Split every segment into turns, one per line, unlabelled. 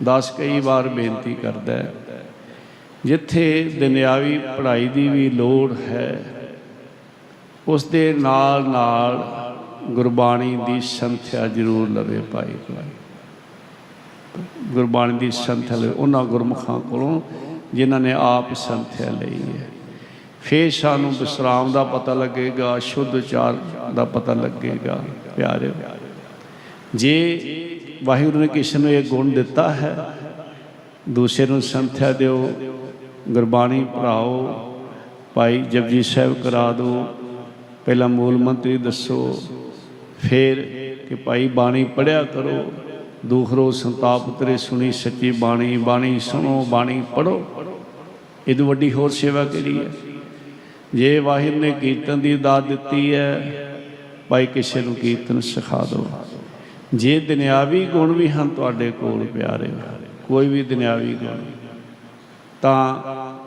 ਦਾਸ ਕਈ ਵਾਰ ਬੇਨਤੀ ਕਰਦਾ ਹੈ, ਜਿੱਥੇ ਦੁਨਿਆਵੀ ਪੜ੍ਹਾਈ ਦੀ ਵੀ ਲੋੜ ਹੈ ਉਸ ਦੇ ਨਾਲ ਨਾਲ ਗੁਰਬਾਣੀ ਦੀ ਸੰਥਿਆ ਜ਼ਰੂਰ ਲਵੇ ਭਾਈ ਭਾਈ ਗੁਰਬਾਣੀ ਦੀ ਸੰਥਿਆ ਲਵੇ, ਉਹਨਾਂ ਗੁਰਮੁਖਾਂ ਕੋਲੋਂ ਜਿਨ੍ਹਾਂ ਨੇ ਆਪ ਸੰਥਿਆ ਲਈ ਹੈ। ਫੇਰ ਸਾਨੂੰ ਵਿਸਰਾਮ ਦਾ ਪਤਾ ਲੱਗੇਗਾ, ਸ਼ੁੱਧ ਉਚਾਰ ਦਾ ਪਤਾ ਲੱਗੇਗਾ ਪਿਆਰੇ ਜੇ ਵਾਹਿਗੁਰੂ ਨੇ ਕਿਸੇ ਨੂੰ ਇਹ ਗੁਣ ਦਿੱਤਾ ਹੈ? ਦੂਸਰੇ ਨੂੰ ਸੰਥਿਆ ਦਿਓ, ਗੁਰਬਾਣੀ ਪੜਾਓ ਭਾਈ ਜਪਜੀ ਸਾਹਿਬ ਕਰਾ ਦਿਓ, ਪਹਿਲਾਂ ਮੂਲ ਮੰਤਰੀ ਦੱਸੋ, ਫਿਰ ਕਿ ਭਾਈ ਬਾਣੀ ਪੜਿਆ ਕਰੋ ਦੂਖਰੋ ਸੰਤਾਪ ਤੇਰੇ ਸੁਣੀ ਸੱਚੀ ਬਾਣੀ ਬਾਣੀ ਸੁਣੋ, ਬਾਣੀ ਪੜੋ ਇਹ ਤੋਂ ਵੱਡੀ ਹੋਰ ਸੇਵਾ ਕਿਹੜੀ ਹੈ? ਜੇ ਵਾਹਿਗੁਰੂ ਨੇ ਕੀਰਤਨ ਦੀ ਦਾਤ ਦਿੱਤੀ ਹੈ, ਭਾਈ ਕਿਸੇ ਨੂੰ ਕੀਰਤਨ ਸਿਖਾ ਦਿਓ। ਜੇ ਦੁਨਿਆਵੀ ਗੁਣ ਵੀ ਹਨ ਤੁਹਾਡੇ ਕੋਲ ਪਿਆਰੇ, ਕੋਈ ਵੀ ਦੁਨਿਆਵੀ ਗੁਣ, ਤਾਂ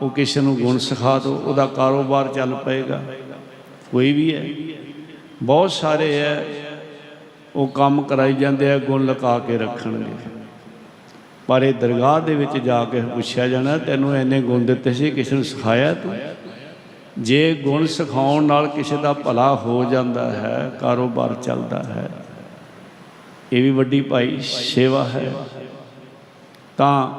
ਉਹ ਕਿਸੇ ਨੂੰ ਗੁਣ ਸਿਖਾ ਦਿਓ, ਉਹਦਾ ਕਾਰੋਬਾਰ ਚੱਲ ਪਏਗਾ। ਕੋਈ ਵੀ ਹੈ। ਬਹੁਤ ਸਾਰੇ ਹੈ, ਉਹ ਕੰਮ ਕਰਾਈ ਜਾਂਦੇ ਆ, ਗੁਣ ਲਗਾ ਕੇ ਰੱਖਣਗੇ। ਪਰ ਇਹ ਦਰਗਾਹ ਦੇ ਵਿੱਚ ਜਾ ਕੇ ਪੁੱਛਿਆ ਜਾਣਾ, ਤੈਨੂੰ ਐਨੇ ਗੁਣ ਦਿੱਤੇ ਸੀ, ਕਿਸੇ ਨੂੰ ਸਿਖਾਇਆ ਤੂੰ? ਜੇ ਗੁਣ ਸਿਖਾਉਣ ਨਾਲ ਕਿਸੇ ਦਾ ਭਲਾ ਹੋ ਜਾਂਦਾ ਹੈ, ਕਾਰੋਬਾਰ ਚੱਲਦਾ ਹੈ ਇਹ ਵੀ ਵੱਡੀ ਭਾਈ ਸੇਵਾ ਹੈ। ਤਾਂ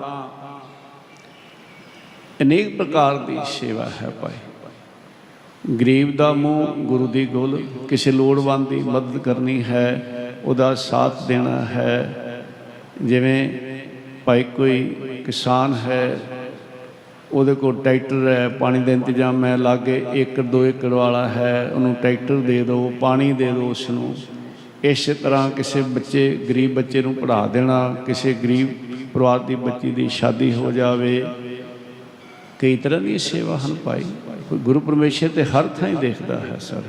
ਅਨੇਕ ਪ੍ਰਕਾਰ ਦੀ ਸੇਵਾ ਹੈ ਭਾਈ। ਗਰੀਬ ਦਾ ਮੂੰਹ ਗੁਰੂ ਦੀ ਗੋਲ, ਕਿਸੇ ਲੋੜਵੰਦ ਦੀ ਮਦਦ ਕਰਨੀ ਹੈ, ਉਹਦਾ ਸਾਥ ਦੇਣਾ ਹੈ। ਜਿਵੇਂ ਭਾਈ ਕੋਈ ਕਿਸਾਨ ਹੈ, ਉਹਦੇ ਕੋਲ ਟਰੈਕਟਰ ਹੈ, ਪਾਣੀ ਦਾ ਇੰਤਜ਼ਾਮ ਹੈ, ਲਾਗੇ ਏਕੜ, ਦੋ ਏਕੜ ਵਾਲਾ ਹੈ, ਉਹਨੂੰ ਟਰੈਕਟਰ ਦੇ ਦਿਓ, ਪਾਣੀ ਦੇ ਦਿਓ ਉਸ ਨੂੰ ਇਸੇ ਤਰ੍ਹਾਂ ਕਿਸੇ ਬੱਚੇ, ਗਰੀਬ ਬੱਚੇ ਨੂੰ ਪੜ੍ਹਾ ਦੇਣਾ, ਕਿਸੇ ਗਰੀਬ ਪਰਿਵਾਰ ਦੀ ਬੱਚੀ ਦੀ ਸ਼ਾਦੀ ਹੋ ਜਾਵੇ। ਕਈ ਤਰ੍ਹਾਂ ਦੀ ਸੇਵਾ ਹਨ ਭਾਈ। ਕੋਈ ਗੁਰੂ ਪਰਮੇਸ਼ਰ ਤੇ ਹਰ ਥਾਂ ਹੀ ਦੇਖਦਾ ਹੈ ਸਰ।